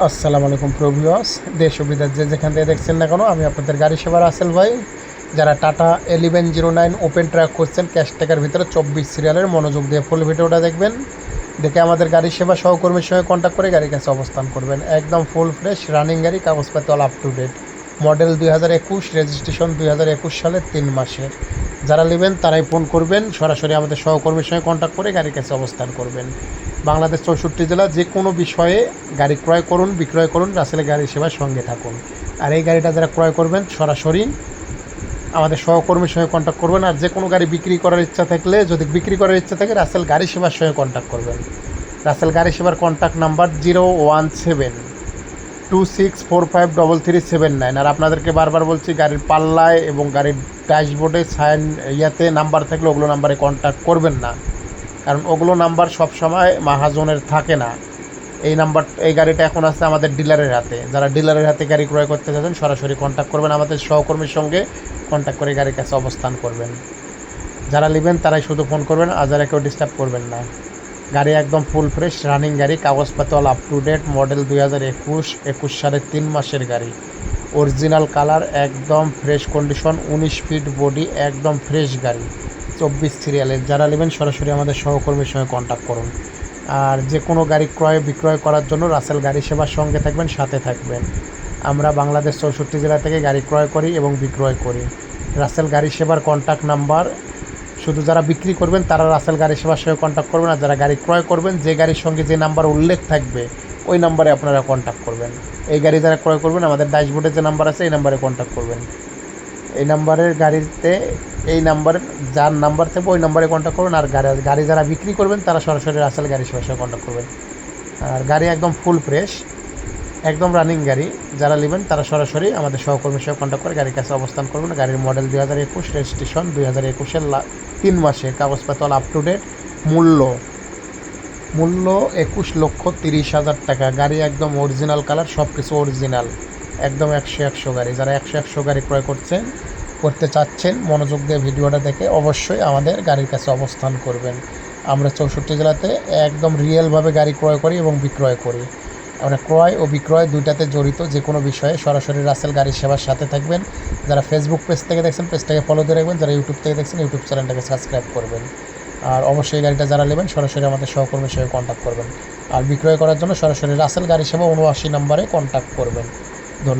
আসসালামু আলাইকুম প্রভিওস দেশ বিদেশ যে যেখান থেকে দেখছেন না কেন, আমি আপনাদের গাড়ি সেবার আসেল ভাই। যারা Tata eleven zero nine open truck করছেন ক্যাশ টাকার ভিতরে চব্বিশ সিরিয়ালের মনোযোগ দিয়ে ফুল ভিডিওটা দেখবেন। দেখে আমাদের গাড়ি সেবা সহকর্মীর সঙ্গে কন্ট্যাক্ট করে গাড়ির কাছে অবস্থান করবেন। একদম ফুল ফ্রেশ রানিং গাড়ি কাগজপাতি all up to date model দুই হাজার একুশ রেজিস্ট্রেশন দুই হাজার একুশ সালের তিন মাসের। যারা নেবেন, তারাই ফোন করবেন। সরাসরি আমাদের সহকর্মীর সঙ্গে কন্ট্যাক্ট করে গাড়ির কাছে অবস্থান করবেন। বাংলাদেশ চৌষট্টি জেলা, যে কোনো বিষয়ে গাড়ি ক্রয় করুন, বিক্রয় করুন, রাসেলের গাড়ি সেবার সঙ্গে থাকুন। আর এই গাড়িটা যারা ক্রয় করবেন, সরাসরি আমাদের সহকর্মীর সঙ্গে কন্ট্যাক্ট করবেন। আর যে কোনো গাড়ি বিক্রি করার ইচ্ছা থাকলে, যদি বিক্রি করার ইচ্ছা থাকে, রাসেল গাড়ি সেবার সঙ্গে কন্ট্যাক্ট করবেন। রাসেল গাড়ি সেবার contact number zero one seven two six four five double three seven nine. আর আপনাদেরকে বারবার বলছি, গাড়ির পাল্লায় এবং গাড়ির ড্যাশবোর্ডে সাইন ইয়াতে নাম্বার থাকলে ওগুলো নাম্বারে কন্ট্যাক্ট করবেন না। কারণ ওগুলো নাম্বার সবসময় মাহাজনের থাকে না। এই নাম্বার, এই গাড়িটা এখন আছে আমাদের ডিলারের হাতে। যারা ডিলারের হাতে গাড়ি ক্রয় করতে চাচ্ছেন সরাসরি কন্ট্যাক্ট করবেন, আমাদের সহকর্মীর সঙ্গে কন্ট্যাক্ট করে গাড়ির কাছে অবস্থান করবেন। যারা নেবেন, তারাই শুধু ফোন করবেন, আর যারা কেউ ডিস্টার্ব করবেন না। গাড়ি একদম ফুল ফ্রেশ রানিং গাড়ি কাগজপাতি all up to date model দুই হাজার একুশ একুশ সালের তিন মাসের গাড়ি। অরিজিনাল কালার একদম ফ্রেশ কন্ডিশন উনিশ ফিট বডি একদম ফ্রেশ গাড়ি। চব্বিশ সিরিয়ালের, যারা নেবেন সরাসরি আমাদের সহকর্মীর সঙ্গে কন্ট্যাক্ট করুন। আর যে কোনো গাড়ি ক্রয়, বিক্রয় করার জন্য রাসেল গাড়ি সেবার সঙ্গে থাকবেন, সাথে থাকবেন। আমরা বাংলাদেশ চৌষট্টি জেলা থেকে গাড়ি ক্রয় করি এবং বিক্রয় করি। রাসেল গাড়ি সেবার কন্ট্যাক্ট নাম্বার শুধু যারা বিক্রি করবেন তারা রাসেল গাড়ি সেবার সঙ্গে কন্ট্যাক্ট করবেন আর যারা গাড়ি ক্রয় করবেন, যে গাড়ির সঙ্গে যে নাম্বার উল্লেখ থাকবে, ওই নাম্বারে আপনারা কন্ট্যাক্ট করবেন। এই গাড়ি যারা ক্রয় করবেন, আমাদের ড্যাশবোর্ডে যে নাম্বার আছে, এই নাম্বারে কন্ট্যাক্ট করবেন। এই নাম্বারের গাড়িতে, এই নাম্বারের যার নাম্বার থাকবে ওই নাম্বারে কন্ট্যাক্ট করবেন, আর গাড়ি গাড়ি যারা বিক্রি করবেন, তারা সরাসরি রাসেল গাড়ি সেবার সঙ্গে কন্ট্যাক্ট করবেন। আর গাড়ি একদম ফুল ফ্রেশ একদম রানিং গাড়ি, যারা নেবেন তারা সরাসরি আমাদের সহকর্মীর সঙ্গে কন্ট্যাক্ট করে গাড়ির কাছে অবস্থান করবেন। গাড়ির মডেল দুই হাজার একুশ রেজিস্ট্রেশন দুই হাজার একুশের তিন মাসের কাগজপত্র আপ টু ডেট মূল্য মূল্য একুশ লক্ষ তিরিশ হাজার টাকা। গাড়ি একদম অরিজিনাল কালার সব কিছু অরিজিনাল একদম একশো একশো গাড়ি। যারা একশো একশো গাড়ি ক্রয় করছেন, করতে চাচ্ছেন, মনোযোগ দিয়ে ভিডিওটা দেখে অবশ্যই আমাদের গাড়ির কাছে অবস্থান করবেন। আমরা চৌষট্টি জেলাতে একদম রিয়েলভাবে গাড়ি ক্রয় করি এবং বিক্রয় করি। আমরা ক্রয় ও বিক্রয় দুইটাতে জড়িত, যে কোনো বিষয়ে সরাসরি রাসেল গাড়ি সেবার সাথে থাকবেন। যারা ফেসবুক পেজ থেকে দেখছেন পেজটাকে ফলো দিয়ে রাখবেন। যারা ইউটিউব থেকে দেখছেন ইউটিউব চ্যানেলটাকে সাবস্ক্রাইব করবেন। আর অবশ্যই গাড়িটা যারা নেবেন, সরাসরি আমাদের সহকর্মীর সঙ্গে কন্ট্যাক্ট করবেন। আর বিক্রয় করার জন্য সরাসরি রাসেল গাড়ি সেবা উনআশি নম্বরে কন্ট্যাক্ট করবেন। don